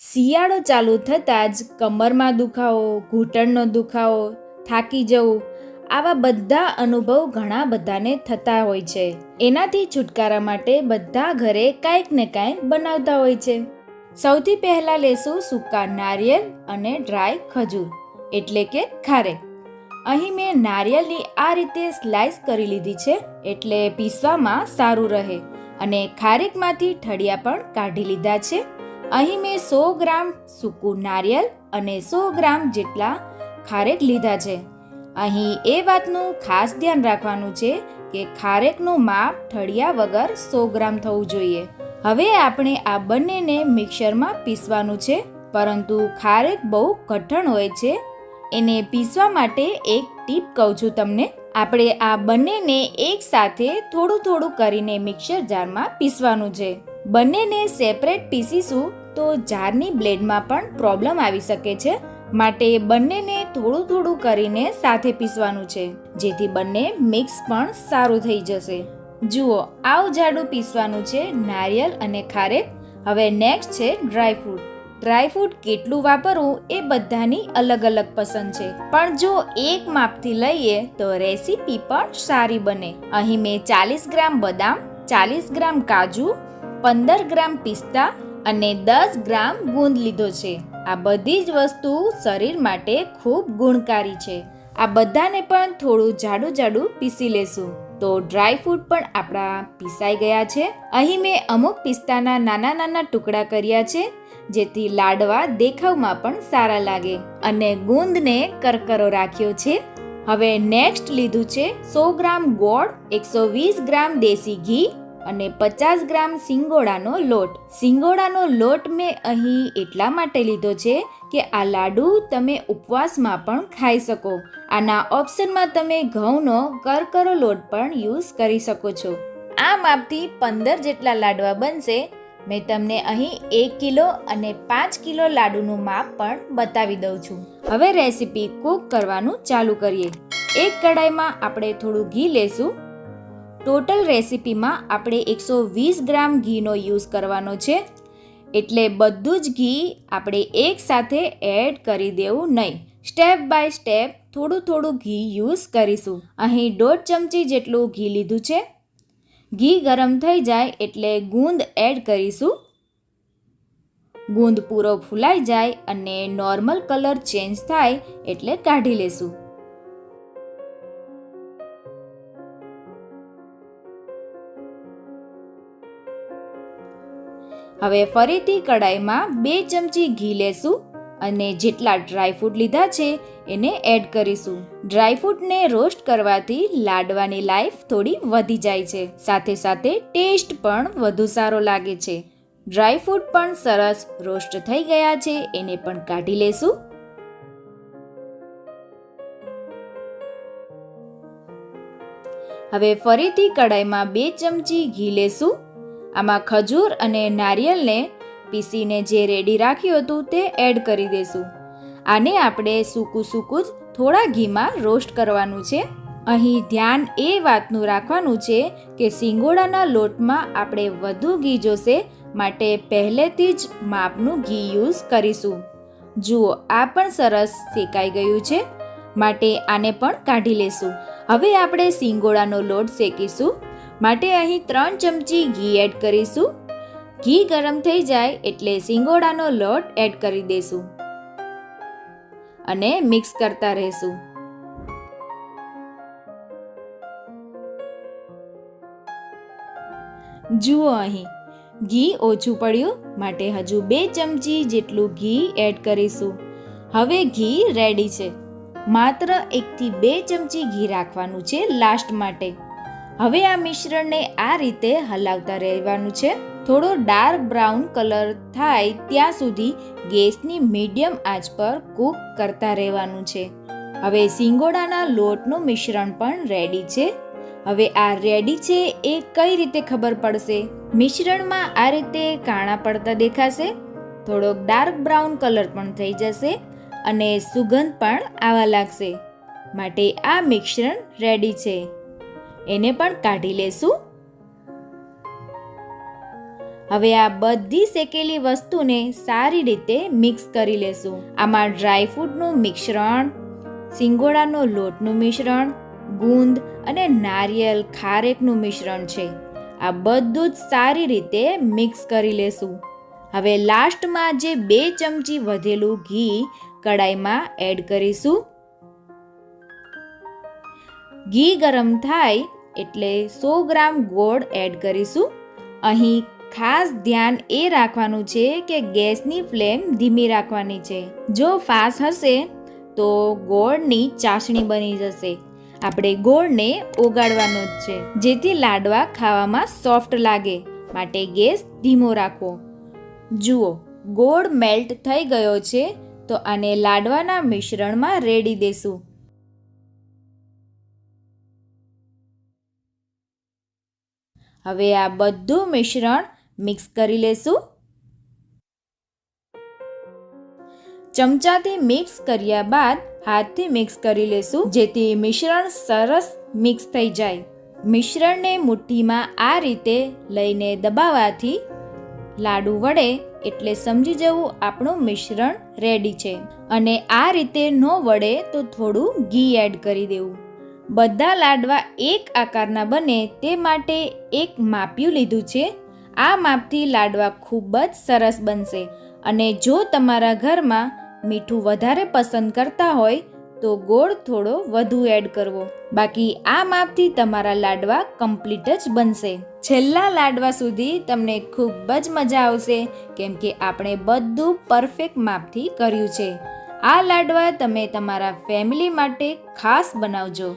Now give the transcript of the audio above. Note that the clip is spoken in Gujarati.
શિયાળો ચાલુ થતાં જ કમરમાં દુખાવો, ઘૂંટણનો દુખાવો, થાકી જવું, આવા બધા અનુભવ ઘણા બધાને થતા હોય છે. એનાથી છુટકારા માટે બધા ઘરે કાંઈક ને કાંઈક બનાવતા હોય છે. સૌથી પહેલાં લેશું સૂકા નારિયેળ અને ડ્રાય ખજૂર, એટલે કે ખારેક અહીં મેં નારિયેળની આ રીતે સ્લાઇસ કરી લીધી છે, એટલે પીસવામાં સારું રહે અને ખારેકમાંથી ઠળિયા પણ કાઢી લીધા છે. અહીં મેં સો ગ્રામ સૂકું નારિયેલ અને સો ગ્રામ જેટલા ખારેક લીધા છે. અહીં એ વાતનું ખાસ ધ્યાન રાખવાનું છે કે ખારેકનું માપ ઠળિયા વગર સો ગ્રામ થવું જોઈએ. હવે આપણે આ બંનેને મિક્સરમાં પીસવાનું છે, પરંતુ ખારેક બહુ કઠણ હોય છે. એને પીસવા માટે એક ટીપ કહું છું તમને. આપણે આ બંનેને એકસાથે થોડું થોડું કરીને મિક્સર જારમાં પીસવાનું છે. બંનેને સેપરેટ પીસીશું તો જારની બ્લેડમાં પણ પ્રોબ્લેમ આવી શકે છે. માટે બંનેને થોડું થોડું કરીને સાથે પીસવાનું છે. જેથી બંને મિક્સ પણ સારું થઈ જશે. જુઓ, આવું જાડું પીસવાનું છે નારિયેલ અને ખારેક. હવે નેક્સ્ટ છે ડ્રાયફ્રૂટ ડ્રાયફ્રૂટ કેટલું વાપરવું એ બધાની અલગ અલગ પસંદ છે. પણ જો એક માપથી લઈએ તો રેસીપી પણ સારી બને. અહીં મેં ચાલીસ ગ્રામ બદામ, ચાલીસ ગ્રામ કાજુ પંદર ગ્રામ પિસ્તા અને દસ ગ્રામ ગુંદ લીધો છે. આ બધી જ વસ્તુ શરીર માટે ખૂબ ગુણકારી છે. આ બધાને પણ થોડું જાડું જાડું પીસી લેશું. તો ડ્રાય ફ્રૂટ પણ આપણા પીસાઈ ગયા છે. અહીં મેં અમુક પિસ્તાના નાના નાના ટુકડા કર્યા છે, જેથી લાડવા દેખાવમાં પણ સારા લાગે અને ગુંદને કરકરો રાખ્યો છે. હવે નેક્સ્ટ લીધું છે સો ગ્રામ ગોળ, એકસો વીસ ગ્રામ દેશી ઘી અને પચાસ ગ્રામ સિંગોડાનો લોટ. સિંગોડાનો લોટ મેં અહીં એટલા માટે લીધો છે કે આ લાડુ તમે ઉપવાસમાં પણ ખાઈ શકો. આના ઓપ્શનમાં તમે ઘઉંનો કરકરો લોટ પણ યુઝ કરી શકો છો. આ માપથી પંદર જેટલા લાડવા બનશે. મેં તમને અહીં એક કિલો અને પાંચ કિલો લાડુનું માપ પણ બતાવી દઉં છું. હવે રેસીપી કૂક કરવાનું ચાલુ કરીએ. એક કડાઈમાં આપણે થોડું ઘી લેશું. ટોટલ રેસીપીમાં આપણે એકસો વીસ ગ્રામ ઘીનો યુઝ કરવાનો છે. એટલે બધું જ ઘી આપણે એકસાથે એડ કરી દેવું નહીં. સ્ટેપ બાય સ્ટેપ થોડું થોડું ઘી યુઝ કરીશું. અહીં દોઢ ચમચી જેટલું ઘી લીધું છે. ઘી ગરમ થઈ જાય એટલે ગુંદ એડ કરીશું. ગુંદ પૂરો ફૂલાઈ જાય અને નોર્મલ કલર ચેન્જ થાય એટલે કાઢી લેશું. હવે ફરીથી કડાઈમાં બે ચમચી ઘી લેશું અને જેટલા ડ્રાયફ્રૂટ લીધા છે, એને એડ કરીશું. ડ્રાયફ્રૂટને રોસ્ટ કરવાથી લાડવાની લાઈફ થોડી વધી જાય છે. સાથે સાથે ટેસ્ટ પણ વધુ સારો લાગે છે. ડ્રાયફ્રૂટ પણ સરસ રોસ્ટ થઈ ગયા છે, એને પણ કાઢી લેશું. હવે ફરીથી કડાઈમાં બે ચમચી ઘી લેશું. આમાં ખજૂર અને નારિયેળને પીસીને જે રેડી રાખ્યું હતું તે એડ કરી દેશું. આને આપણે સૂકું સૂકું જ થોડા ઘીમાં રોસ્ટ કરવાનું છે. અહીં ધ્યાન એ વાતનું રાખવાનું છે કે સિંગોડાના લોટમાં આપણે વધુ ઘી જોશે માટે પહેલેથી જ માપનું ઘી યુઝ કરીશું. જુઓ, આ પણ સરસ શેકાઈ ગયું છે. માટે આને પણ કાઢી લેશું. હવે આપણે સિંગોડાનો લોટ શેકીશું. માટે અહીં ત્રણ ચમચી ઘી એડ કરીશું. ઘી ગરમ થઈ જાય એટલે સિંગોડાનો લોટ એડ કરી દેશું અને મિક્સ કરતા રહેશું. જુઓ અહીં, ઘી ઓછું પડ્યું માટે હજુ બે ચમચી જેટલું ઘી એડ કરીશું. હવે ઘી રેડી છે. માત્ર એકથી બે ચમચી ઘી રાખવાનું છે લાસ્ટ માટે. હવે આ મિશ્રણને આ રીતે હલાવતા રહેવાનું છે. થોડો ડાર્ક બ્રાઉન કલર થાય ત્યાં સુધી ગેસની મીડિયમ આંચ પર કૂક કરતા રહેવાનું છે. હવે સિંગોડાના લોટનું મિશ્રણ પણ રેડી છે. હવે આ રેડી છે એ કઈ રીતે ખબર પડશે? મિશ્રણમાં આ રીતે કાણા પડતા દેખાશે? થોડોક ડાર્ક બ્રાઉન કલર પણ થઈ જશે અને સુગંધ પણ આવા લાગશે. માટે આ મિશ્રણ રેડી છે. એને પણ કાઢી લેશું. હવે આ બધી શેકેલી વસ્તુને સારી રીતે મિક્સ કરી લેશું. આમાં ડ્રાયફ્રૂટનું મિશ્રણ, સિંગોડાનો લોટનું મિશ્રણ, ગુંદ અને નારિયેલ ખારેકનું મિશ્રણ છે. આ બધું જ સારી રીતે મિક્સ કરી લેશું. હવે લાસ્ટમાં જે બે ચમચી વધેલું ઘી કડાઈમાં એડ કરીશું. ઘી ગરમ થાય એટલે સો ગ્રામ ગોળ એડ કરીશું. અહીં ખાસ ધ્યાન એ રાખવાનું છે કે ગેસની ફ્લેમ ધીમી રાખવાની છે. જો ફાસ્ટ હશે, તો ગોળની ચાસણી બની જશે. આપણે ગોળને ઓગાળવાનો જ છે, જેથી લાડવા ખાવામાં સોફ્ટ લાગે, માટે ગેસ ધીમો રાખવો. જુઓ, ગોળ મેલ્ટ થઈ ગયો છે, તો આને લાડવાના મિશ્રણમાં રેડી દેશું. હવે આ બધું મિશ્રણ મિક્સ કરી લેશું. ચમચાથી મિક્સ કર્યા બાદ હાથથી મિક્સ કરી લેશું, જેથી મિશ્રણ સરસ મિક્સ થઈ જાય. મિશ્રણને મુઠ્ઠીમાં આ રીતે લઈને દબાવવાથી લાડુ વડે એટલે સમજી જવું આપણું મિશ્રણ રેડી છે. અને આ રીતે ન વડે તો થોડું ઘી એડ કરી દેવું. બધા લાડવા એક આકારના બને તે માટે એક માપ્યું લીધું છે. આ માપથી લાડવા ખૂબ જ સરસ બનશે અને જો તમારા ઘરમાં મીઠું વધારે પસંદ કરતા હોય તો ગોળ થોડો વધુ એડ કરવો. બાકી આ માપથી તમારા લાડવા કમ્પ્લીટ જ બનશે. છેલ્લા લાડવા સુધી તમને ખૂબ જ મજા આવશે, કેમ કે આપણે બધું પરફેક્ટ માપથી કર્યું છે. આ લાડવા તમે તમારા ફેમિલી માટે ખાસ બનાવજો.